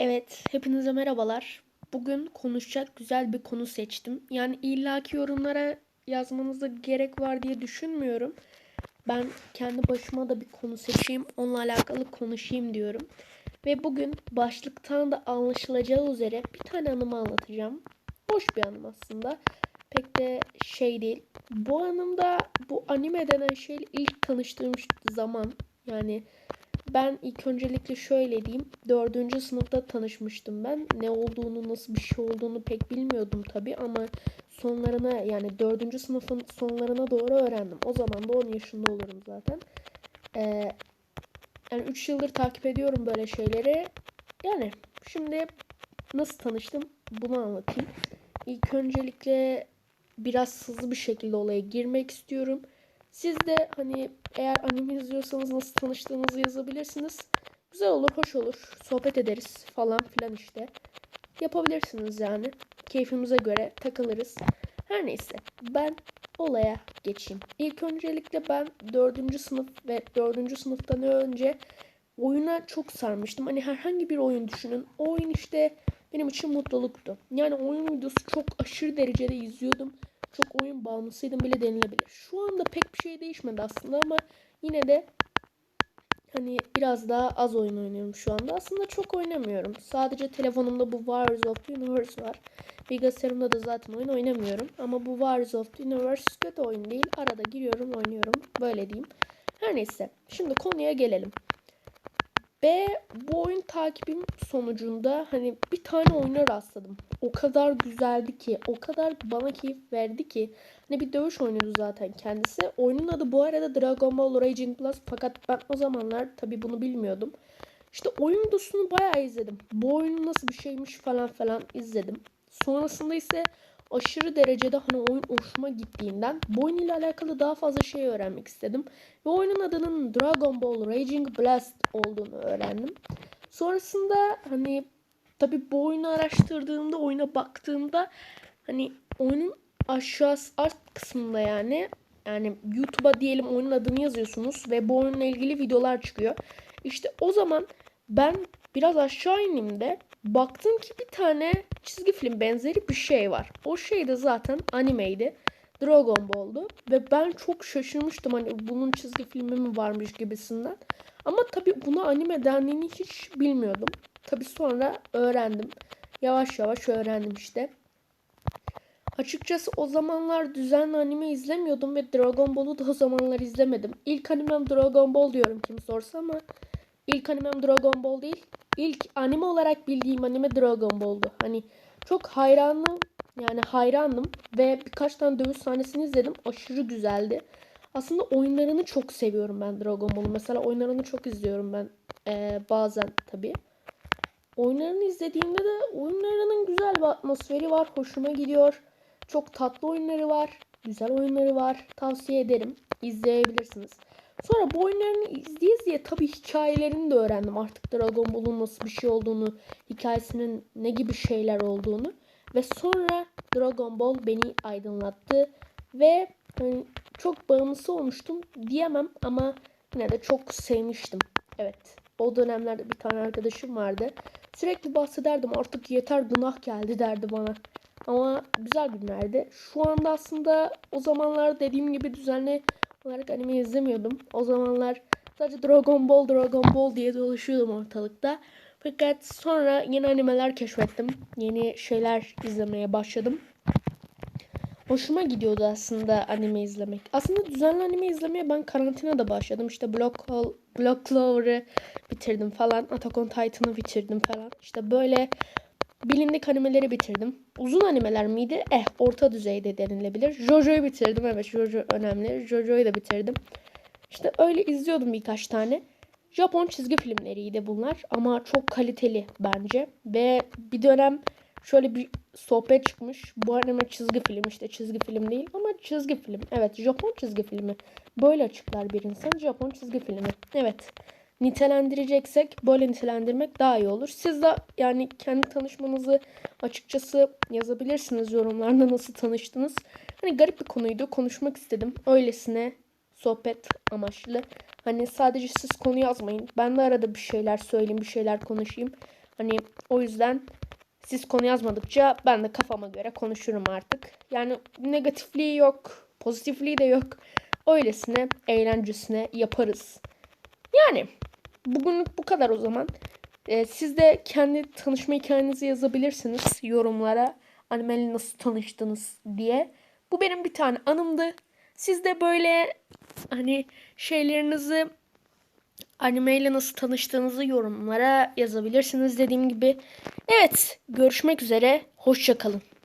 Evet, hepinize merhabalar. Bugün konuşacak güzel bir konu seçtim. Yani illaki yorumlara yazmanıza gerek var diye düşünmüyorum. Ben kendi başıma da bir konu seçeyim, onunla alakalı konuşayım diyorum. Ve bugün başlıktan da anlaşılacağı üzere bir tane anımı anlatacağım. Hoş bir anım aslında. Pek de şey değil. Bu anımda bu anime denen şeyle ilk tanıştığım zaman yani ben ilk öncelikle şöyle diyeyim. Dördüncü sınıfta tanışmıştım ben. Ne olduğunu, nasıl bir şey olduğunu pek bilmiyordum tabii ama sonlarına yani dördüncü sınıfın sonlarına doğru öğrendim. O zaman da 10 yaşında olurum zaten. Ee, yani 3 yıldır takip ediyorum böyle şeyleri. Yani şimdi nasıl tanıştım bunu anlatayım. İlk öncelikle biraz hızlı bir şekilde olaya girmek istiyorum. Siz de hani eğer anime izliyorsanız nasıl tanıştığınızı yazabilirsiniz. Güzel olur, hoş olur. Sohbet ederiz falan filan işte. Yapabilirsiniz yani. Keyfimize göre takılırız. Her neyse ben olaya geçeyim. İlk öncelikle ben 4. sınıf ve 4. sınıftan önce oyuna çok sarmıştım. Hani herhangi bir oyun düşünün. O oyun işte benim için mutluluktu. Yani oyun videosu çok aşırı derecede izliyordum çok oyun bağımlısıydım bile denilebilir. Şu anda pek bir şey değişmedi aslında ama yine de hani biraz daha az oyun oynuyorum şu anda. Aslında çok oynamıyorum. Sadece telefonumda bu Warriors of the Universe var. Bilgisayarımda da zaten oyun oynamıyorum. Ama bu Warriors of the Universe kötü oyun değil. Arada giriyorum oynuyorum. Böyle diyeyim. Her neyse. Şimdi konuya gelelim. Ve bu oyun takibim sonucunda hani bir tane oyuna rastladım. O kadar güzeldi ki, o kadar bana keyif verdi ki. Hani bir dövüş oyunuydu zaten kendisi. Oyunun adı bu arada Dragon Ball Raging Plus fakat ben o zamanlar tabi bunu bilmiyordum. İşte oyun videosunu bayağı izledim. Bu oyun nasıl bir şeymiş falan falan izledim. Sonrasında ise aşırı derecede hani oyun hoşuma gittiğinden bu oyun ile alakalı daha fazla şey öğrenmek istedim. Ve oyunun adının Dragon Ball Raging Blast olduğunu öğrendim. Sonrasında hani tabi bu oyunu araştırdığımda oyuna baktığımda hani oyunun aşağı alt kısmında yani yani YouTube'a diyelim oyunun adını yazıyorsunuz ve bu oyunla ilgili videolar çıkıyor. İşte o zaman ben biraz aşağı indiğimde baktım ki bir tane çizgi film benzeri bir şey var. O şey de zaten animeydi. Dragon Ball'du ve ben çok şaşırmıştım hani bunun çizgi filmi mi varmış gibisinden. Ama tabii buna anime dendiğini hiç bilmiyordum. Tabii sonra öğrendim. Yavaş yavaş öğrendim işte. Açıkçası o zamanlar düzenli anime izlemiyordum ve Dragon Ball'u da o zamanlar izlemedim. İlk animem Dragon Ball diyorum kim sorsa ama ilk animem Dragon Ball değil. İlk anime olarak bildiğim anime Dragon Ball'du. Hani çok hayranım yani hayranım ve birkaç tane dövüş sahnesini izledim. Aşırı güzeldi. Aslında oyunlarını çok seviyorum ben Dragon Ball'u. Mesela oyunlarını çok izliyorum ben ee, bazen tabii. Oyunlarını izlediğimde de oyunlarının güzel bir atmosferi var. Hoşuma gidiyor. Çok tatlı oyunları var. Güzel oyunları var. Tavsiye ederim. İzleyebilirsiniz. Sonra bu oyunlarını izleye izleye tabii hikayelerini de öğrendim. Artık Dragon Ball'un nasıl bir şey olduğunu, hikayesinin ne gibi şeyler olduğunu. Ve sonra Dragon Ball beni aydınlattı. Ve yani çok bağımlısı olmuştum diyemem ama yine de çok sevmiştim. Evet. O dönemlerde bir tane arkadaşım vardı. Sürekli bahsederdim artık yeter günah geldi derdi bana. Ama güzel günlerdi. Şu anda aslında o zamanlar dediğim gibi düzenli olarak anime izlemiyordum. O zamanlar sadece Dragon Ball, Dragon Ball diye dolaşıyordum ortalıkta. Fakat sonra yeni animeler keşfettim. Yeni şeyler izlemeye başladım. Hoşuma gidiyordu aslında anime izlemek. Aslında düzenli anime izlemeye ben karantinada başladım. İşte Block, Block Clover'ı bitirdim falan. Attack on Titan'ı bitirdim falan. İşte böyle bilindik animeleri bitirdim. Uzun animeler miydi? Eh orta düzeyde denilebilir. Jojo'yu bitirdim. Evet Jojo önemli. Jojo'yu da bitirdim. İşte öyle izliyordum birkaç tane. Japon çizgi filmleriydi bunlar ama çok kaliteli bence. Ve bir dönem şöyle bir sohbet çıkmış. Bu anime çizgi film işte çizgi film değil ama çizgi film. Evet Japon çizgi filmi. Böyle açıklar bir insan Japon çizgi filmi. Evet nitelendireceksek böyle nitelendirmek daha iyi olur. Siz de yani kendi tanışmanızı açıkçası yazabilirsiniz yorumlarda nasıl tanıştınız. Hani garip bir konuydu konuşmak istedim. Öylesine sohbet amaçlı. Hani sadece siz konu yazmayın. Ben de arada bir şeyler söyleyeyim, bir şeyler konuşayım. Hani o yüzden siz konu yazmadıkça ben de kafama göre konuşurum artık. Yani negatifliği yok, pozitifliği de yok. Öylesine eğlencesine yaparız. Yani bugünlük bu kadar o zaman. Ee, siz de kendi tanışma hikayenizi yazabilirsiniz yorumlara. Anime'yle nasıl tanıştınız diye. Bu benim bir tane anımdı. Siz de böyle hani şeylerinizi anime ile nasıl tanıştığınızı yorumlara yazabilirsiniz dediğim gibi. Evet, görüşmek üzere. Hoşça kalın.